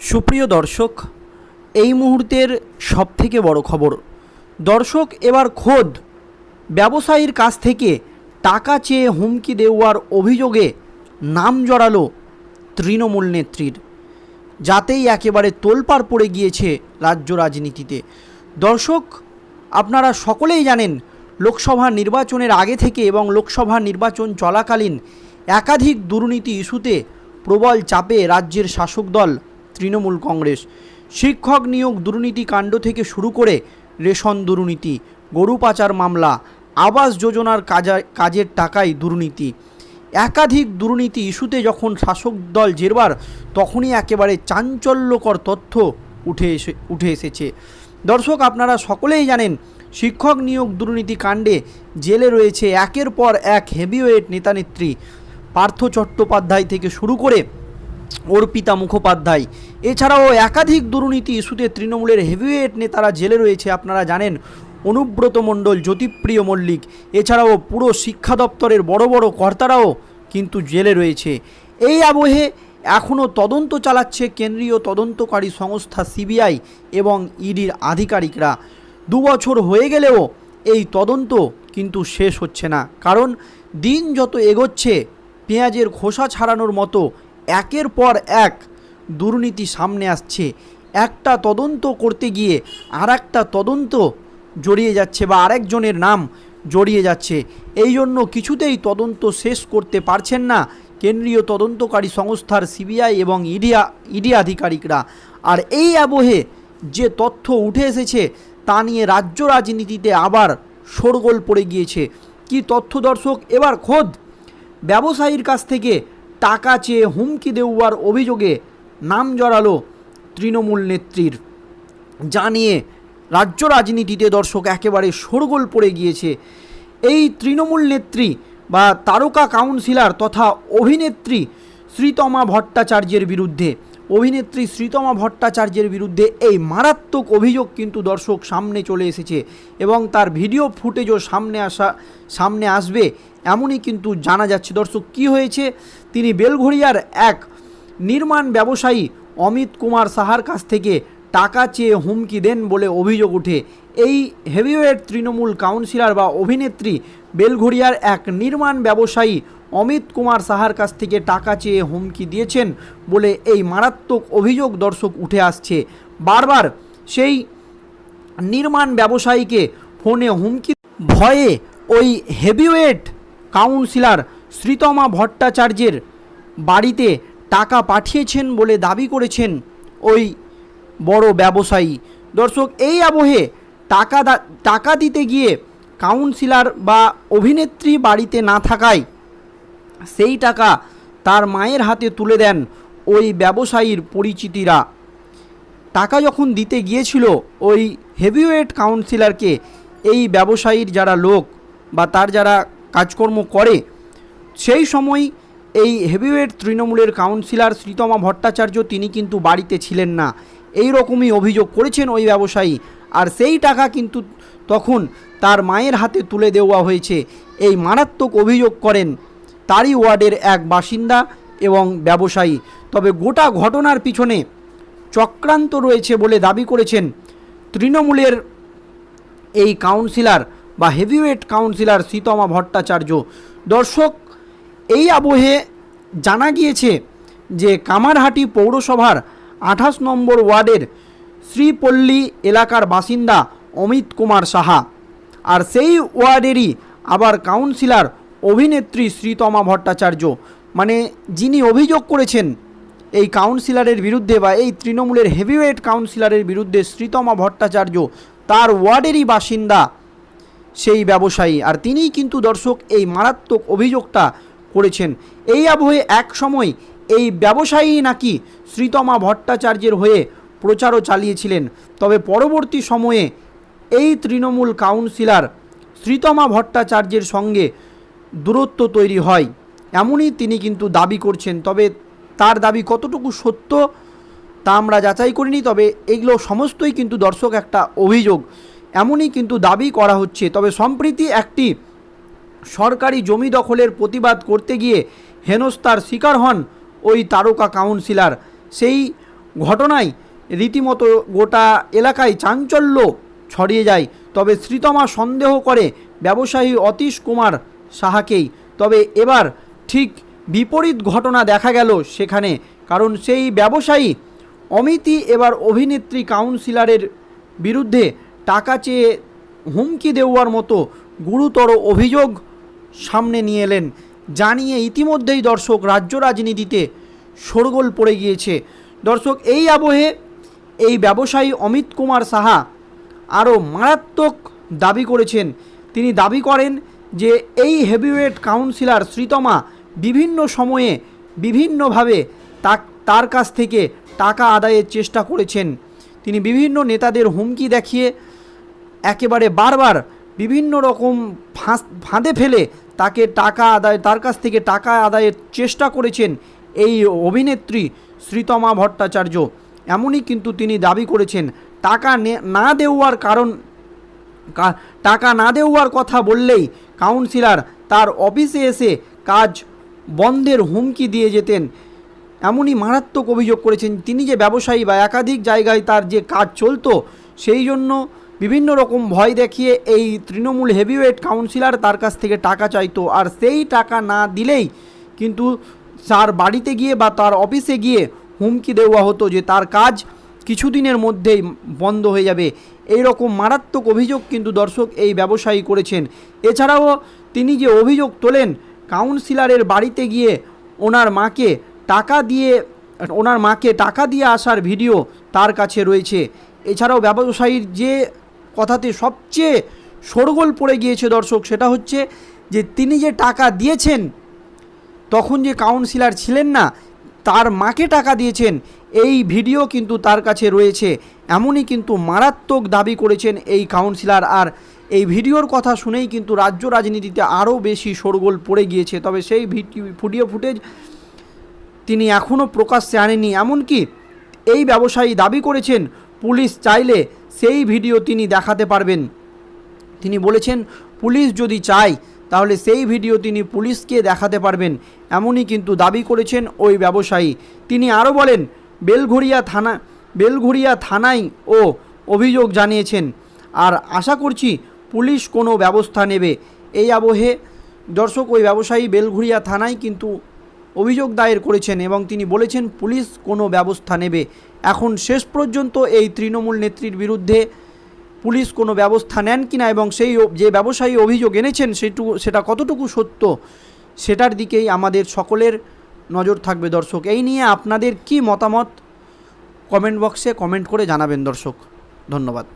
সুপ্রিয় দর্শক, এই মুহূর্তের সবথেকে বড় খবর। দর্শক, এবার খোদ ব্যবসায়ীর কাছ থেকে টাকা চেয়ে হুমকি দেওয়ার অভিযোগে নাম জড়ালো তৃণমূল নেত্রীর, যাতেই একেবারে তোলপাড় পড়ে গিয়েছে রাজ্য রাজনীতিতে। দর্শক, আপনারা সকলেই জানেন, লোকসভা নির্বাচনের আগে থেকে এবং লোকসভা নির্বাচন চলাকালীন একাধিক দুর্নীতি ইস্যুতে প্রবল চাপে রাজ্যের শাসক দল তৃণমূল কংগ্রেস। শিক্ষক নিয়োগ দুর্নীতি কাণ্ড থেকে শুরু করে রেশন দুর্নীতি, গরু পাচার মামলা, আবাস যোজনার কাজা, কাজের টাকায় দুর্নীতি। একাধিক দুর্নীতি ইস্যুতে যখন শাসক দল জেরবার, তখনই একেবারে চাঞ্চল্যকর তথ্য উঠে এসে, উঠে এসেছে। দর্শক, আপনারা সকলেই জানেন, শিক্ষক নিয়োগ দুর্নীতি কাণ্ডে জেলে রয়েছে একের পর এক হেভিওয়েট নেতানেত্রী পার্থ চট্টোপাধ্যায় থেকে শুরু করে অর্পিতা মুখোপাধ্যায়। এছাড়াও একাধিক দুর্নীতি ইস্যুতে তৃণমূলের হেভিওয়েট নেতারা জেলে রয়েছে, আপনারা জানেন। অনুব্রত মণ্ডল, জ্যোতিপ্রিয় মল্লিক, এছাড়াও পুরো শিক্ষা দপ্তরের বড় বড় কর্তারাও কিন্তু জেলে রয়েছে। এই আবহে এখনও তদন্ত চালাচ্ছে কেন্দ্রীয় তদন্তকারী সংস্থা সিবিআই এবং ইডির আধিকারিকরা। দু বছর হয়ে গেলেও এই তদন্ত কিন্তু শেষ হচ্ছে না। কারণ দিন যত এগোচ্ছে, পেঁয়াজের খোসা ছাড়ানোর মতো একের পর এক দুর্নীতি সামনে আসছে। একটা তদন্ত করতে গিয়ে আর একটা তদন্ত জড়িয়ে যাচ্ছে বা আরেকজনের নাম জড়িয়ে যাচ্ছে। এই জন্য কিছুতেই তদন্ত শেষ করতে পারছেন না কেন্দ্রীয় তদন্তকারী সংস্থার সিবিআই এবং ইডিয়া ইডি আধিকারিকরা। আর এই আবহে যে তথ্য উঠে এসেছে তা নিয়ে রাজ্য রাজনীতিতে আবার শোরগোল পড়ে গিয়েছে। কি তথ্য দর্শক? এবার খোদ ব্যবসায়ীর কাছ থেকে টাকা চেয়ে হুমকি দেওয়ার অভিযোগে নাম জড়ালো তৃণমূল নেত্রীর। যা নিয়ে রাজ্য রাজনীতিতে দর্শক একেবারে শোরগোল পড়ে গিয়েছে। এই তৃণমূল নেত্রী বা তারকা কাউন্সিলর তথা অভিনেত্রী শ্রীতমা ভট্টাচার্যের বিরুদ্ধে। অভিনেত্রী শ্রীতমা ভট্টাচার্যের বিরুদ্ধে এই মারাত্মক অভিযোগ কিন্তু দর্শক সামনে চলে এসেছে এবং তার ভিডিও ফুটেজও সামনে আসা, সামনে আসবে এমনই কিন্তু জানা যাচ্ছে। দর্শক, কি হয়েছে? তিনি বেলঘড়িয়ার এক নির্মাণ ব্যবসায়ী অমিত কুমার সাহার কাছ থেকে টাকা চেয়ে হুমকি দেন বলে অভিযোগ ওঠে। এই হেভিওয়েট তৃণমূল কাউন্সিলর বা অভিনেত্রী বেলঘড়িয়ার এক নির্মাণ ব্যবসায়ী অমিত কুমার সাহার কাছ থেকে টাকা চেয়ে হুমকি দিয়েছেন বলে এই মারাত্মক অভিযোগ দর্শক উঠে আসছে। বারবার সেই নির্মাণ ব্যবসায়ীকে ফোনে হুমকি ভয়ে ওই হেভিওয়েট কাউন্সিলর শ্রীতমা ভট্টাচার্যের বাড়িতে টাকা পাঠিয়েছেন বলে দাবি করেছেন ওই বড় ব্যবসায়ী। দর্শক, এই আবহে টাকা টাকা দিতে গিয়ে কাউন্সিলার বা অভিনেত্রী বাড়িতে না থাকায় সেই টাকা তার মায়ের হাতে তুলে দেন ওই ব্যবসায়ীর পরিচিতিরা। টাকা যখন দিতে গিয়েছিল ওই হেভিওয়েট কাউন্সিলরকে, এই ব্যবসায়ীর যারা লোক বা তার যারা কাজকর্ম করে সেই সময় এই হেভিওয়েট তৃণমূলের কাউন্সিলর শ্রীতমা ভট্টাচার্য তিনি কিন্তু বাড়িতে ছিলেন না। এই রকমই অভিযোগ করেছেন ওই ব্যবসায়ী। আর সেই টাকা কিন্তু তখন তার মায়ের হাতে তুলে দেওয়া হয়েছে। এই মারাত্মক অভিযোগ করেন তারই ওয়ার্ডের এক বাসিন্দা এবং ব্যবসায়ী। তবে গোটা ঘটনার পিছনে চক্রান্ত রয়েছে বলে দাবি করেছেন তৃণমূলের এই কাউন্সিলর বা হেভিওয়েট কাউন্সিলর সীতমা ভট্টাচার্য। দর্শক এই আবহে জানা গিয়েছে যে কামারহাটি পৌরসভার আঠাশ নম্বর ওয়ার্ডের শ্রীপল্লী এলাকার বাসিন্দা অমিত কুমার সাহা। আর সেই ওয়ার্ডেরই আবার কাউন্সিলর অভিনেত্রী শ্রীতমা ভট্টাচার্য। মানে যিনি অভিযোগ করেছেন এই কাউন্সিলরের বিরুদ্ধে বা এই তৃণমূলের হেভিওয়েট কাউন্সিলরের বিরুদ্ধে শ্রীতমা ভট্টাচার্য তার ওয়ার্ডেরই বাসিন্দা সেই ব্যবসায়ী। আর তিনিই কিন্তু দর্শক এই মারাত্মক অভিযোগটা করেছেন। এই আবহে এক সময় এই ব্যবসায়ী নাকি শ্রীতমা ভট্টাচার্যের হয়ে প্রচারও চালিয়েছিলেন। তবে পরবর্তী সময়ে এই তৃণমূল কাউন্সিলর শ্রীতমা ভট্টাচার্যের সঙ্গে দূরত্ব তৈরি হয়। এমনই তিনি কিন্তু দাবি করছেন। তবে তার দাবি কতটুকু সত্য তা আমরা যাচাই করিনি, তবে এগুলো সমস্তই কিন্তু দর্শক একটা অভিযোগ। এমনই কিন্তু দাবি করা হচ্ছে। তবে সম্প্রীতি একটি সরকারি জমি দখলের প্রতিবাদ করতে গিয়ে হেনস্থার শিকার হন ওই তারকা কাউন্সিলর। সেই ঘটনায় রীতিমতো গোটা এলাকায় চাঞ্চল্য ছড়িয়ে যায়। তবে শ্রীতমা সন্দেহ করে ব্যবসায়ী অতীশ কুমার সাহাকেই। তবে এবার ঠিক বিপরীত ঘটনা দেখা গেল সেখানে, কারণ সেই ব্যবসায়ী অমিতি এবার অভিনেত্রী কাউন্সিলরের বিরুদ্ধে টাকা চেয়ে হুমকি দেওয়ার মতো গুরুতর অভিযোগ সামনে নিয়ে এলেন। জানিয়ে ইতিমধ্যেই দর্শক রাজ্য রাজনীতিতে শোরগোল পড়ে গিয়েছে। দর্শক, এই আবহে এই ব্যবসায়ী অমিত কুমার সাহা আরও মারাত্মক দাবি করেছেন। তিনি দাবি করেন যে, এই হেভিওয়েট কাউন্সিলর শ্রীতমা বিভিন্ন সময়ে বিভিন্নভাবে তার কাছ থেকে টাকা আদায়ের চেষ্টা করেছেন। তিনি বিভিন্ন নেতাদের হুমকি দেখিয়ে একেবারে বারবার বিভিন্ন রকম ফাঁস, ফাঁদে ফেলে তাকে টাকা আদায়, তার কাছ থেকে টাকা আদায়ের চেষ্টা করেছেন এই অভিনেত্রী শ্রীতমা ভট্টাচার্য। এমনই কিন্তু তিনি দাবি করেছেন, টাকা নে- দেওয়ার কারণ টাকা না দেওয়ার কথা বললেই কাউন্সিলর তার অফিসে এসে কাজ বন্ধের হুমকি দিয়ে যেতেন। এমনই মারাত্মক অভিযোগ করেছেন। তিনি যে ব্যবসায়ী বা একাধিক জায়গায় তার যে কাজ চলতো, সেই জন্য বিভিন্ন রকম ভয় দেখিয়ে এই তৃণমূল হেভিওয়েট কাউন্সিলর তার কাছ থেকে টাকা চাইতো। আর সেই টাকা না দিলেই কিন্তু তার বাড়িতে গিয়ে বা তার অফিসে গিয়ে হুমকি দেওয়া হতো যে তার কাজ কিছুদিনের মধ্যেই বন্ধ হয়ে যাবে। এই রকম মারাত্মক অভিযোগ কিন্তু দর্শক এই ব্যবসায়ী করেছেন। এছাড়াও তিনি যে অভিযোগ তোলেন কাউন্সিলরের বাড়িতে গিয়ে ওনার মাকে টাকা দিয়ে, ওনার মাকে টাকা দিয়ে আসার ভিডিও তার কাছে রয়েছে। এছাড়াও ব্যবসায়ীর যে কথাতে সবচেয়ে শোরগোল পড়ে গিয়েছে দর্শক, সেটা হচ্ছে যে তিনি যে টাকা দিয়েছেন, তখন যে কাউন্সিলর ছিলেন না, তার মাকে টাকা দিয়েছেন, এই ভিডিও কিন্তু তার কাছে রয়েছে। এমনই কিন্তু মারাত্মক দাবি করেছেন এই কাউন্সিলর। আর এই ভিডিওর কথা শুনেই কিন্তু রাজ্য রাজনীতিতে আরও বেশি শোরগোল পড়ে গিয়েছে। তবে সেই ভিডিও ফুটেজ তিনি এখনও প্রকাশ্যে আনেনি এমনকি এই ব্যবসায়ী দাবি করেছেন, পুলিশ চাইলে সেই ভিডিও তিনি দেখাতে পারবেন। তিনি বলেছেন, পুলিশ যদি চায়, তাহলে সেই ভিডিও তিনি পুলিশকে দেখাতে পারবেন। এমনই কিন্তু দাবি করেছেন ওই ব্যবসায়ী। তিনি আরও বলেন, বেলঘড়িয়া থানা, বেলঘড়িয়া থানায় ও অভিযোগ জানিয়েছেন। আর আশা করছি পুলিশ কোনো ব্যবস্থা নেবে। এই আবহে দর্শক, ওই ব্যবসায়ী বেলঘড়িয়া থানায় কিন্তু অভিযোগ দায়ের করেছেন এবং তিনি বলেছেন, পুলিশ কোনো ব্যবস্থা নেবে। এখন শেষ পর্যন্ত এই তৃণমূল নেত্রীর বিরুদ্ধে পুলিশ কোনো ব্যবস্থা নেন কিনা এবং সেই যে ব্যবসায়ী অভিযোগ এনেছেন সেটুকু সেটা কতটুকু সত্য, সেটার দিকেই আমাদের সকলের নজর থাকবে দর্শক। এই নিয়ে আপনাদের কি মতামত? কমেন্ট বক্সে কমেন্ট করে জানাবেন দর্শক। ধন্যবাদ।